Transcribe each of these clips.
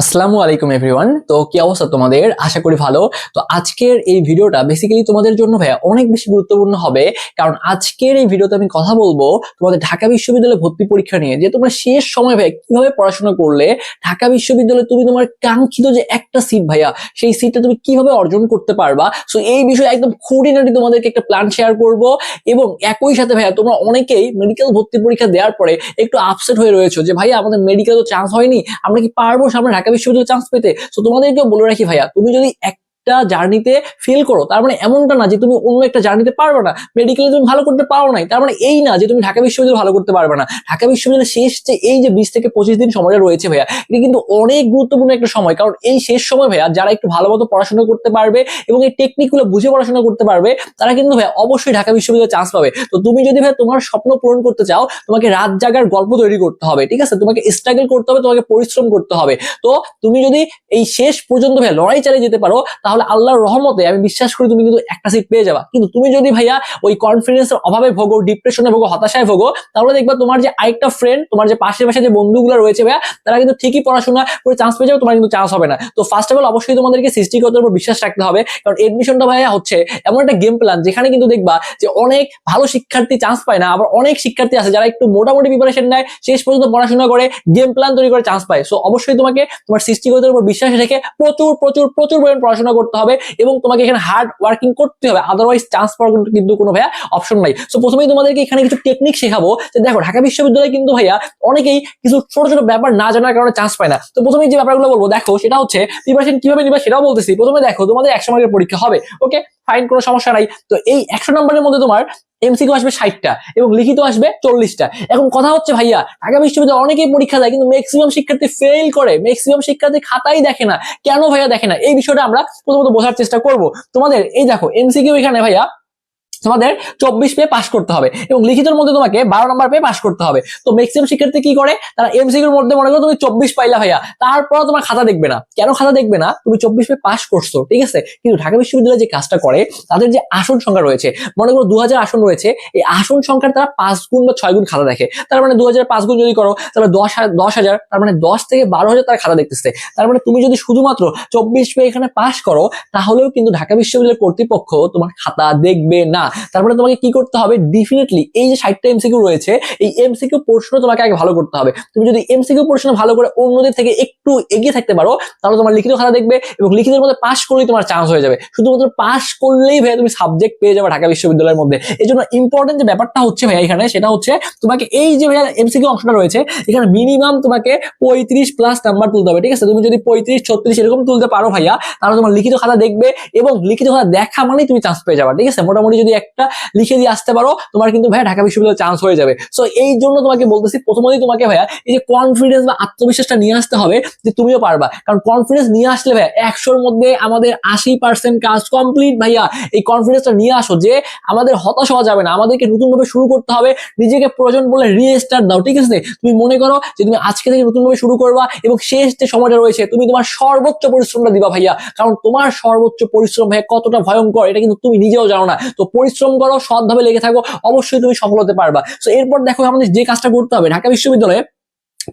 আসসালামু আলাইকুম এভরিওয়ান তো কি অবস্থা তোমাদের? আশা করি ভালো। তো আজকের এই ভিডিওটা বেসিক্যালি তোমাদের জন্য ভাইয়া অনেক বেশি গুরুত্বপূর্ণ হবে। কারণ আজকের এই ভিডিওতে আমি কথা বলব তোমাদের ঢাকা বিশ্ববিদ্যালয়ে ভর্তি পরীক্ষা নিয়ে, যে তোমরা শেষ সময় ভাইয়া কীভাবে পড়াশোনা করলে, ঢাকা বিশ্ববিদ্যালয়ে তুমি তোমার কাঙ্ক্ষিত যে একটা সিট ভাইয়া, সেই সিটটা তুমি কীভাবে অর্জন করতে পারবা? সো এই বিষয়ে একদম খুঁটিনাটি তোমাদেরকে একটা প্ল্যান শেয়ার করব। এবং একই সাথে ভাইয়া তোমরা অনেকেই মেডিকেল ভর্তি পরীক্ষা দেওয়ার পরে একটু আপসেট হয়ে রয়েছে যে, ভাইয়া, আমাদের মেডিকেল তো চান্স হয়নি, আমরা কি পারব সামনে ঢাকা বিশ্ববিদ্যালয়ে চান্স পেতে। তো তোমাদেরকেও বলে রাখি ভাইয়া তুমি যদি একটা জার্নিতে ফেল করো, তার মানে এমনটা না যে তুমি অন্য একটা জার্নিতে পারবে না। মেডিকেলে তুমি ভালো করতে পারো নাই, তার মানে এই না যে তুমি ঢাকা বিশ্ববিদ্যালয়ে ভালো করতে পারবে না। ঢাকা বিশ্ববিদ্যালয়ের শেষ যে এই যে বিশ থেকে পঁচিশ দিন সময়টা রয়েছে ভাইয়া, এটা কিন্তু অনেক গুরুত্বপূর্ণ একটা সময়। কারণ এই শেষ সময় ভাইয়া যারা একটু ভালো মতো পড়াশোনা করতে পারবে এবং এই টেকনিকগুলো বুঝে পড়াশোনা করতে পারবে, তারা কিন্তু ভাইয়া অবশ্যই ঢাকা বিশ্ববিদ্যালয়ে চান্স পাবে। তো তুমি যদি ভাই তোমার স্বপ্ন পূরণ করতে চাও, তোমাকে রাত জাগার গল্প তৈরি করতে হবে, ঠিক আছে? তোমাকে স্ট্রাগল করতে হবে, তোমাকে পরিশ্রম করতে হবে। তো তুমি যদি এই শেষ পর্যন্ত ভাইয়া লড়াই চালিয়ে যেতে পারো, তাহলে আল্লাহর রহমতে আমি বিশ্বাস করি তুমি কিন্তু একটা সিট পেয়ে যাবা। কিন্তু তুমি যদি ভাইয়া ওই কনফিডেন্সের অভাবে ভোগো ডিপ্রেশনে ভোগো, হতাশায় ভোগো, তাহলে দেখবা তোমার যে আরেকটা ফ্রেন্ড তোমার যে পাশে পাশে যে বন্ধুগুলো রয়েছে ভাইয়া, তারা কিন্তু ঠিকই পড়াশোনা করে চান্স পেয়ে যাবে, তোমার কিন্তু চান্স হবে না। তো ফার্স্ট অফ অল অবশ্যই তোমাদেরকে সৃষ্টিকতার উপর বিশ্বাস রাখতে হবে, কারণ এডমিশনটা ভাইয়া হচ্ছে এমন একটা গেম প্ল্যান যেখানে কিন্তু দেখবা যে অনেক ভালো শিক্ষার্থী চান্স পায় না, আবার অনেক শিক্ষার্থী আছে যারা একটু মোটামুটি প্রিপারেশন নেয়, শেষ পর্যন্ত পড়াশোনা করে গেম প্ল্যান তৈরি করে চান্স পায়। সো অবশ্যই তোমাকে তোমার সৃষ্টিকতার উপর বিশ্বাস রেখে প্রচুর প্রচুর প্রচুর পরিমাণ পড়াশোনা করতে হবে এবং তোমাকে এখানে হার্ড ওয়ার্কিং করতে হবে। আদারওয়াইজ চান্স পাওয়ার কিন্তু- কোনো ভাইয়া অপশন নাই। সো প্রথমেই তোমাদেরকে এখানে কিছু টেকনিক শেখাবো যে দেখো, ঢাকা বিশ্ববিদ্যালয়ে কিন্তু ভাইয়া অনেকেই কিছু ছোট ছোট ব্যাপার না জানার কারণে চান্স পায় না। তো প্রথমেই যে ব্যাপারগুলো বলব, দেখো, সেটা হচ্ছে প্রিপারেশন কীভাবে নিবা সেটাও বলতেছি। প্রথমে দেখো, তোমাদের একশো মার্কের পরীক্ষা হবে ওকে ফাইন কোনো সমস্যা নাই। তো এই একশো নম্বরের মধ্যে তোমার এমসিকিউ আসবে ষাটটা এবং লিখিত আসবে চল্লিশটা। এখন কথা হচ্ছে ভাইয়া, ঢাকা বিশ্ববিদ্যালয়ে অনেকেই পরীক্ষা দেয় কিন্তু ম্যাক্সিমাম শিক্ষার্থী ফেল করে ম্যাক্সিমাম শিক্ষার্থী খাতাই দেখে না। কেন ভাইয়া দেখে না? এই বিষয়টা আমরা প্রথমত বোঝার চেষ্টা করব। তোমাদের এই দেখো এমসিকিউ এখানে ভাইয়া তোমাদের চব্বিশ পেয়ে পাস করতে হবে এবং লিখিতের মধ্যে তোমাকে বারো নম্বর পেয়ে পাস করতে হবে। তো ম্যাক্সিমাম শিক্ষার্থী কি করে? তারা এমসিকিউর মধ্যে মনে করো তুমি চব্বিশ পাইলা ভাইয়া তারপর তোমার খাতা দেখবে না। কেন খাতা দেখবে না? তুমি চব্বিশ পেয়ে পাস করছ, ঠিক আছে? কিন্তু ঢাকা বিশ্ববিদ্যালয়ে যে কাজটা করে, তাদের যে আসন সংখ্যা রয়েছে, মনে করো দু হাজার আসন রয়েছে, এই আসন সংখ্যার তারা পাঁচ গুণ বা ছয় গুণ খাতা দেখে। তার মানে দু হাজার পাঁচ গুণ যদি করো, তাহলে দশ দশ হাজার, তার মানে দশ থেকে বারো হাজার তারা খাতা দেখতেছে। তার মানে তুমি যদি শুধুমাত্র চব্বিশ পেয়ে এখানে পাস করো, তাহলেও কিন্তু ঢাকা বিশ্ববিদ্যালয়ের কর্তৃপক্ষ তোমার খাতা দেখবে না। তারপরে তোমাকে কি করতে হবে? ডেফিনেটলি এই যে ষাটটা এমসিকিউ রয়েছে, এই এমসিকিউ পোর্শনও তোমাকে আগে ভালো করতে হবে। তুমি যদি এমসিকিউ পোর্শন ভালো করে অন্যদের থেকে একটু এগিয়ে থাকতে পারো, তাহলে তোমার লিখিত খাতা দেখবে এবং লিখিতের মধ্যে পাস করলেই তোমার চান্স হয়ে যাবে। শুধুমাত্র পাস করলেই ভাইয়া তুমি সাবজেক্ট পেয়ে যাবে ঢাকা বিশ্ববিদ্যালয়ের মধ্যে। এই জন্য ইম্পর্টেন্ট যে ব্যাপারটা হচ্ছে ভাইয়া এখানে, সেটা হচ্ছে তোমাকে এই যে ভাইয়া এমসিকিউ অংশটা রয়েছে, এখানে মিনিমাম তোমাকে পঁয়ত্রিশ প্লাস নাম্বার তুলতে হবে, ঠিক আছে? তুমি যদি পঁয়ত্রিশ, ছত্রিশ এরকম তুলতে পারো ভাইয়া, তাহলে তোমার লিখিত খাতা দেখবে এবং লিখিত খাতা দেখা মানেই তুমি চান্স পেয়ে যাবে, ঠিক আছে? মোটামুটি যদি একটা লিখে দিয়ে আসতে পারো, তোমার কিন্তু ভাইয়া ঢাকা বিশ্ববিদ্যালয়ে চান্স হয়ে যাবে। সো এই জন্য তোমাকে বলতেছি, প্রথমতই তোমাকে ভাইয়া এই যে কনফিডেন্স বা আত্মবিশ্বাসটা নিয়ে আসতে হবে যে তুমিও পারবা। কারণ কনফিডেন্স নিয়ে আসলে ভাইয়া একশোর মধ্যে আমাদের আশি পার্সেন্ট কাজ কমপ্লিট ভাইয়া। এই কনফিডেন্সটা নিয়ে আসো যে আমাদের হতাশ হওয়া যাবে না, আমাদেরকে নতুন ভাবে শুরু করতে হবে, নিজেকে প্রয়োজন বলে রিস্টার্ট দাও, ঠিক আছে? তুমি মনে করো যে তুমি আজকে থেকে নতুন ভাবে শুরু করবা এবং শেষ যে সময়টা রয়েছে, তুমি তোমার সর্বোচ্চ পরিশ্রমটা দিবা ভাইয়া। কারণ তোমার সর্বোচ্চ পরিশ্রম ভাইয়া কতটা ভয়ঙ্কর, এটা কিন্তু তুমি নিজেও জানো না। তো পরিশ্রম করো, সৎভাবে লেগে থাকো, অবশ্যই তুমি সফল হতে পারবা। তো এরপর দেখো আমাদের যে কাজটা করতে হবে, ঢাকা বিশ্ববিদ্যালয়ে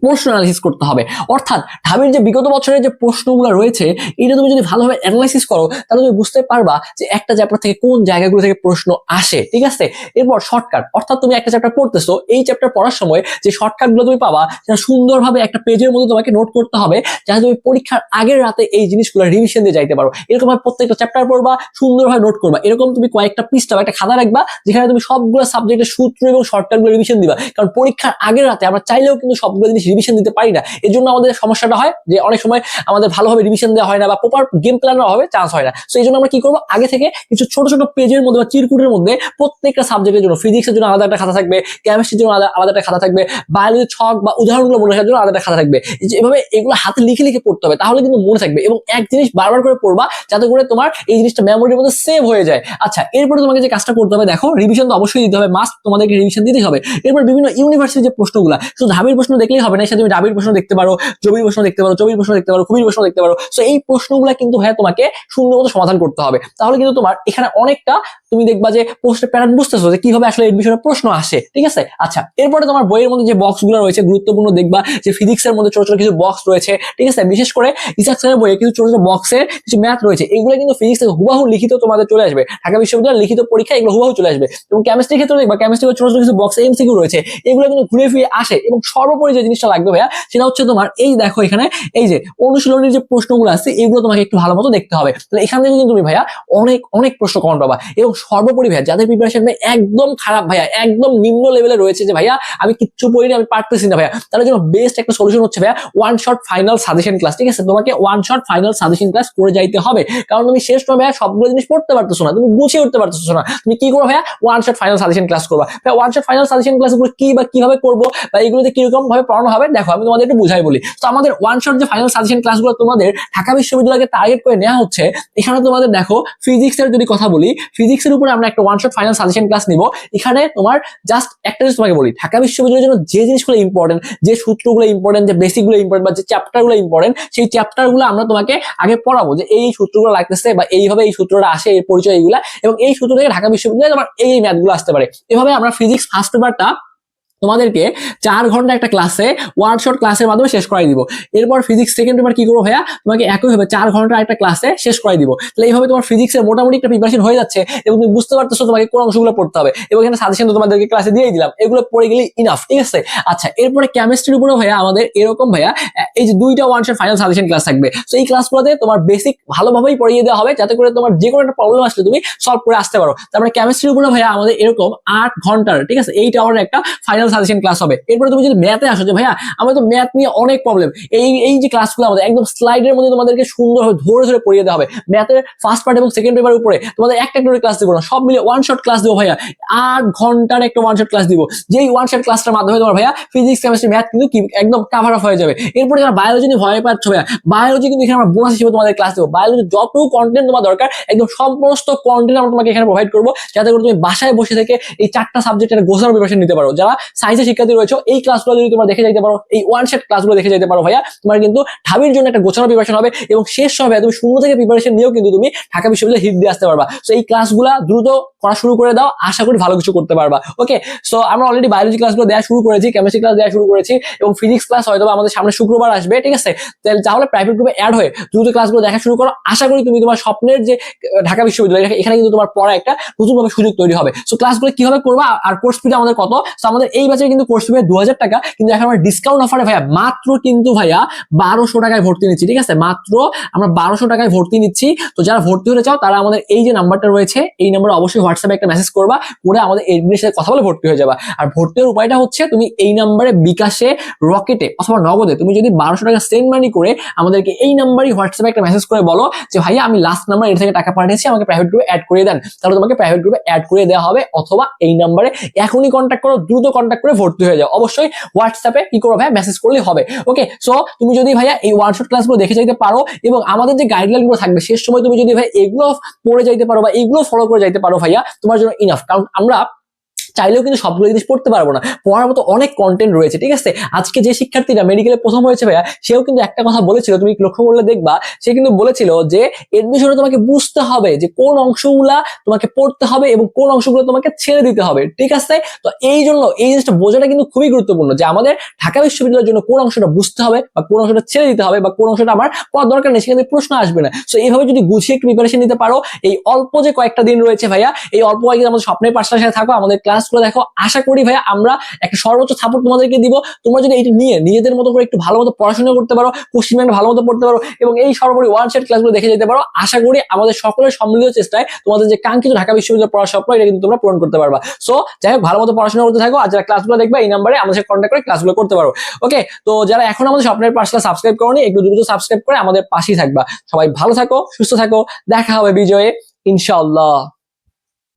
প্রশ্ন অ্যানালাইসিস করতে হবে। অর্থাৎ ঢাবির যে বিগত বছরের যে প্রশ্নগুলো রয়েছে, এটা তুমি যদি ভালোভাবে অ্যানালাইসিস করো, তাহলে তুমি বুঝতে পারবা যে একটা চ্যাপ্টার থেকে কোন জায়গাগুলো থেকে প্রশ্ন আসে, ঠিক আছে? এরপর শর্টকাট অর্থাৎ তুমি একটা চ্যাপ্টার পড়তেছো, এই চ্যাপ্টার পড়ার সময় যে শর্টকাটগুলো তুমি পাবা, সেটা সুন্দরভাবে একটা পেজের মধ্যে তোমাকে নোট করতে হবে, যাতে তুমি পরীক্ষার আগের রাতে এই জিনিসগুলো রিভিশন দিয়ে যাইতে পারো। এরকম ভাবে প্রত্যেকটা চ্যাপ্টার পড়বা, সুন্দরভাবে নোট করবা। এরকম তুমি কয়েকটা বা একটা খাতা রাখবা, যেখানে তুমি সবগুলো সাবজেক্টের সূত্র এবং শর্টকাটগুলো রিভিশন দিবা। কারণ পরীক্ষার আগের রাতে আমরা চাইলেও কিন্তু সবগুলো জিনিস রিভিশন দিতে পারি না। এর জন্য আমাদের সমস্যাটা হয় যে অনেক সময় আমাদের ভালোভাবে রিভিশন দেওয়া হয় না বা প্রপার গেম প্ল্যানের অভাবে চান্স হয় না। তো এই জন্য আমরা কি করব? আগে থেকে কিছু ছোট ছোট পেজের মধ্যে বা চিরকুটের মধ্যে প্রত্যেকটা সাবজেক্টের জন্য ফিজিক্সের জন্য আলাদা একটা খাতা থাকবে কেমিস্ট্রির জন্য আলাদা আলাদা একটা খাতা থাকবে বায়োলজি ছক বা উদাহরণগুলো মনে রাখার জন্য আলাদা খাতা থাকবে। এভাবে এগুলো হাতে লিখে লিখে পড়তে হবে, তাহলে কিন্তু মনে থাকবে এবং এক জিনিস বারবার করে পড়বা যাতে করে তোমার এই জিনিসটা মেমোরির মধ্যে সেভ হয়ে যায়। আচ্ছা এরপরে তোমাকে যে কাজটা করতে হবে, দেখো রিভিশন তো অবশ্যই দিতে হবে মাস্ট তোমাদেরকে রিভিশন দিতেই হবে। এরপর বিভিন্ন ইউনিভার্সিটির যে প্রশ্নগুলো, শুধু ধাবির প্রশ্ন দেখলেই হবে না সেটা তুমি ডাবির প্রশ্ন দেখতে পারো জমির প্রশ্ন দেখতে পারো জমির প্রশ্ন দেখতে পারো খুবির প্রশ্ন দেখতে পারো। সো এই প্রশ্নগুলো কিন্তু ভাইয়া তোমাকে সুন্দর মতো সমাধান করতে হবে। তাহলে কিন্তু তোমার এখানে অনেকটা তুমি দেখবা যে প্রশ্নের প্যাটার্ন বুঝতেছো যে কীভাবে আসলে এডমিশনের প্রশ্ন আসে, ঠিক আছে? আচ্ছা এরপরে তোমার বইয়ের মধ্যে যে বক্সগুলো রয়েছে, গুরুত্বপূর্ণ দেখবা যে ফিজিক্স এর মধ্যে ছোট ছোট কিছু বক্স রয়েছে, ঠিক আছে? বিশেষ করে ইসাক স্যারের বইয়ে কিছু ছোট ছোট বক্সের কিছু ম্যাথ রয়েছে, এগুলো কিন্তু ফিজিক্স থেকে হুবাহু লিখিত তোমাদের চলে আসবে। ঢাকা বিশ্ববিদ্যালয়ের লিখিত পরীক্ষা এগুলো হুবাহু চলে আসবে। এবং কেমিস্ট্রির ক্ষেত্রে দেখবা কেমিস্ট্রি ছোট ছোট কিছু বক্স এমসিকিউ রয়েছে, এগুলো কিন্তু ঘুরে ফিরে আসে এবং সর্বোপরি যে জিনিসটা লাগবে ভাইয়া, সেটা হচ্ছে তোমার এই দেখো এখানে, এই যে অনুশীলনের যে প্রশ্নগুলো আছে, এগুলো তোমাকে একটু ভালো মতো দেখতে হবে। তাহলে এখান থেকে কিন্তু তুমি ভাইয়া অনেক অনেক প্রশ্ন কমন পাবা। এবং সর্বোপরি ভাইয়া যাদের প্রিপারেশন ভাই একদম খারাপ ভাইয়া, একদম নিম্ন লেভেলে রয়েছে যে ভাইয়া, আমি কিচ্ছু পড়িনি, আমি পারতেছি না ভাইয়া। তার জন্য বেস্ট একটা সলিউশন হচ্ছে ভাইয়া one shot final suggestion class ঠিক আছে? তোমাকে one shot final suggestion class করে যাইতে হবে। কারণ তুমি শেষ সময় ভাইয়া সবগুলো জিনিস পড়তে পারতেছো না, তুমি গুছিয়ে উঠতে পারতেছো না। তুমি কি করো ভাইয়া? One shot final suggestion class করবা। ভাইয়া one shot final suggestion class কি বা কীভাবে করব বা এগুলোতে কীরকম ভাবে পড়ানো হবে? দেখো, আমি তোমাদের একটু বুঝাই বলি। তো আমাদের ওয়ান শট যে ফাইনাল সাজেশন ক্লাসগুলো তোমাদের ঢাকা বিশ্ববিদ্যালয়কে টার্গেট করে নেওয়া হচ্ছে, এখানে তোমাদের দেখো ফিজিক্সের যদি কথা বলি ফিজিক্স এর উপরে আমরা একটা one shot final suggestion class নিব। এখানে তোমার জাস্ট একটা জিনিস তোমাকে বলি, ঢাকা বিশ্ববিদ্যালয়ের জন্য যে জিনিসগুলো ইম্পর্টেন্ট যে সূত্রগুলো ইম্পর্টেন্ট যে বেসিকগুলো ইম্পর্টেন্ট বা যে চ্যাপ্টারগুলো ইম্পর্টেন্ট সেই চ্যাপ্টারগুলো আমরা তোমাকে আগে পড়াবো যে এই সূত্রগুলো লাগতেছে বা এইভাবে এই সূত্রটা আসে এই পরিচয় এইগুলা। এবং এই সূত্র থেকে ঢাকা বিশ্ববিদ্যালয়ে তোমার এই ম্যাথগুলো আসতে পারে। এভাবে আমরা ফিজিক্স ফার্স্ট পেপারটা তোমাদেরকে চার ঘণ্টা একটা ক্লাসে ওয়ান শট ক্লাসের মাধ্যমে শেষ করাই দিব। এরপর ফিজিক্স সেকেন্ড পেপার কি করব ভাইয়া? তোমাকে একইভাবে চার ঘণ্টা একটা ক্লাসে শেষ করাই দিব। তাহলে এইভাবে তোমার ফিজিক্সের মোটামুটি একটা প্রিপারেশন হয়ে যাচ্ছে এবং তুমি বুঝতে পারতেছো তোমাকে কোন অংশগুলো পড়তে হবে এবং এখানে সাজেশন তো তোমাদেরকে ক্লাসে দিয়ে দিলাম। এগুলো পড়ে গেলে ইনাফ ঠিক আছে? আচ্ছা এরপরে কেমিস্ট্রির উপরে ভাইয়া আমাদের এরকম ভাইয়া, এই যে দুইটা one shot final suggestion class থাকবে। তো এই ক্লাসগুলোতে তোমার বেসিক ভালোভাবেই পড়িয়ে দেওয়া হবে যাতে করে তোমার যে কোনো একটা প্রবলেম আসলে তুমি সলভ করে আসতে পারো। তারপরে কেমিস্ট্রির উপরে ভাইয়া আমাদের এরকম আট ঘণ্টার, ঠিক আছে? এইট আওয়ারের একটা ফাইনাল সাজেশন ক্লাস হবে। এরপরে তুমি যদি ম্যাথে আসো যে, ভাইয়া আমাদের তো ম্যাথ নিয়ে অনেক প্রবলেম এই এই যে ক্লাসগুলো আমাদের, একদম স্লাইডের মধ্যে তোমাদেরকে সুন্দরভাবে ধরে ধরে পড়িয়ে দেওয়া হবে। ম্যাথের ফার্স্ট পার্ট এবং সেকেন্ড পেপার উপরে তোমাদের একটা করে ক্লাস দিব না, সব মিলে ওয়ান শট ক্লাস দিব ভাইয়া। আট ঘণ্টার একটা ওয়ান শট ক্লাস দিব। যেই ওয়ান শট ক্লাসটার মাধ্যমে তোমার ভাইয়া ফিজিক্স কেমিস্ট্রি ম্যাথ কিন্তু একদম কাভার অফ হয়ে যাবে। এরপরে যারা বায়োলজি নিয়ে ভয় পাচ্ছ ভাইয়া বায়োলজি কিন্তু এখানে আমরা বোনাস হিসেবে তোমাদের ক্লাস দেবো। বায়োলজি যত কন্টেন্ট তোমার দরকার, একদম সমস্ত কন্টেন্ট আমরা তোমাকে এখানে প্রোভাইড করব। যাতে করে তুমি বাসায় বসে থেকে এই চারটা সাবজেক্টের গোছানো প্রিপারেশন নিতে পারো। যারা সায়েন্সের শিক্ষার্থী রয়েছে, এই ক্লাসগুলো যদি তোমরা দেখে যাইতে পারো, এই ওয়ান সেট ক্লাসগুলো দেখে যাইতে পারো ভাইয়া, তোমার কিন্তু ঢাবির জন্য একটা গোছানো প্রিপারেশন হবে এবং শেষ সময় তুমি শূন্য থেকে প্রিপারেশন নিয়েও কিন্তু তুমি ঢাকা বিশ্ববিদ্যালয়ে হিট দিয়ে আসতে পারবা। তো এই ক্লাসগুলো দ্রুত করা শুরু করে দাও, আশা করি ভালো কিছু করতে পারবা। ওকে সো আমরা অলরেডি বায়োলজি ক্লাসগুলো দেওয়া শুরু করেছি কেমিস্ট্রি ক্লাস দেওয়া শুরু করেছি এবং ফিজিক্স ক্লাস হয়তো আমাদের সামনে শুক্রবার আসবে, ঠিক আছে? তাহলে প্রাইভেট গ্রুপে অ্যাড হয়ে দ্রুত ক্লাসগুলো দেখা শুরু করো। আশা করি তুমি তোমার স্বপ্নের যে ঢাকা বিশ্ববিদ্যালয়, এখানে কিন্তু তোমার পড়া একটা নতুনভাবে সুযোগ তৈরি হবে। সো ক্লাসগুলো কীভাবে করবা আর কোর্স ফিটা আমাদের কত? তো আমাদের এই বছর কিন্তু কোর্স ফি দু হাজার টাকা, কিন্তু এখন আমরা ডিসকাউন্ট অফারে ভাইয়া, মাত্র কিন্তু ভাইয়া বারোশো টাকায় ভর্তি নিচ্ছি, ঠিক আছে? মাত্র আমরা বারোশো টাকায় ভর্তি নিচ্ছি। তো যারা ভর্তি হতে চাও, তারা আমাদের এই যে নাম্বারটা রয়েছে, এই নাম্বারে অবশ্যই হোয়াটসঅ্যাপে একটা মেসেজ করবা, করে আমাদের এডমিনের সাথে কথা বলে ভর্তি হয়ে যাবা। আর ভর্তি হওয়ার উপায়টা হচ্ছে, তুমি এই নাম্বারে বিকাশে রকেটে অথবা নগদে তুমি যদি বারোশো টাকা সেন্ড মানি করে আমাদেরকে এই নাম্বারই হোয়াটসঅ্যাপে একটা মেসেজ করে বলো যে, ভাইয়া, আমি লাস্ট নাম্বার এর থেকে টাকা পাঠিয়েছি, আমাকে প্রাইভেট গ্রুপে অ্যাড করে দেন। তাহলে তোমাকে প্রাইভেট গ্রুপে অ্যাড করে দেওয়া হবে, অথবা এই নাম্বারে এখনই কন্ট্যাক্ট করো, দ্রুত কন্ট্যাক্ট করে ভর্তি হয়ে যাও। অবশ্যই হোয়াটসঅ্যাপে কি করো ভাইয়া? মেসেজ করলেই হবে। ওকে সো তুমি যদি ভাইয়া এই ওয়ার্কশপ ক্লাসগুলো দেখে যাইতে পারো এবং আমাদের যে গাইডলাইনগুলো থাকবে, শেষ সময় তুমি যদি ভাই এগুলো পড়ে যাইতে পারো বা এগুলো ফলো করে যাইতে পারো ভাইয়া, তোমার জন্য ইনাফ কারণ আমরা চাইলেও কিন্তু সবগুলো জিনিস পড়তে পারব না। পড়ার মতো অনেক কন্টেন্ট রয়েছে, ঠিক আছে? আজকে যে শিক্ষার্থীরা মেডিকেলে প্রথম হয়েছে ভাইয়া, সেও কিন্তু একটা কথা বলেছিল, তুমি লক্ষ্য করলে দেখবা? সে কিন্তু বলেছিল যে এডমিশনে তোমাকে বুঝতে হবে যে কোন অংশগুলা তোমাকে পড়তে হবে এবং কোন অংশগুলো তোমাকে ছেড়ে দিতে হবে, ঠিক আছে? তো এই জন্য এই জিনিসটা বোঝাটা কিন্তু খুবই গুরুত্বপূর্ণ যে আমাদের ঢাকা বিশ্ববিদ্যালয়ের জন্য কোন অংশটা বুঝতে হবে বা কোন অংশটা ছেড়ে দিতে হবে বা কোন অংশটা আমার পড়ার দরকার নেই, সেখানে প্রশ্ন আসবে না। তো এইভাবে যদি গুছিয়ে একটু প্রিপারেশন নিতে পারো, এই অল্প যে কয়েকটা দিন রয়েছে ভাইয়া, এই অল্প কয়েকদিন আমাদের স্বপ্নের সাথে থাকো, আমাদের ক্লাসগুলো দেখো, আশা করি ভাইয়া আমরা একটা সর্বোচ্চ সাপোর্ট তোমাদেরকে দিব। তোমরা যদি এটা নিয়ে নিজেদের মতো করে একটু ভালো মতো পড়াশোনা করতে পারো কোশ্চিন ভালো মতো পড়তে পারো এবং এই সর্বোপরি ওয়ান সেট ক্লাসগুলো দেখে যেতে পারো, আশা করি আমাদের সকলের সম্মিলিত চেষ্টায় তোমাদের যে কাঙ্ক্ষিত ঢাকা বিশ্ববিদ্যালয় পড়ার স্বপ্ন, এটা কিন্তু তোমরা পূরণ করতে পারবা। সো যাই হোক, ভালো মতো পড়াশোনা করতে থাকো আর যারা ক্লাসগুলো দেখবে এই নাম্বারে আমাদের সাথে কন্ট্যাক্ট করে ক্লাসগুলো করতে পারো। ওকে তো যারা এখন আমাদের স্বপ্নের পাঠশালা সাবস্ক্রাইব করনি, একটু দ্রুত সাবস্ক্রাইব করে আমাদের পাশেই থাকবা। সবাই ভালো থাকো, সুস্থ থাকো, দেখা হবে বিজয়ে, ইনশাআল্লাহ।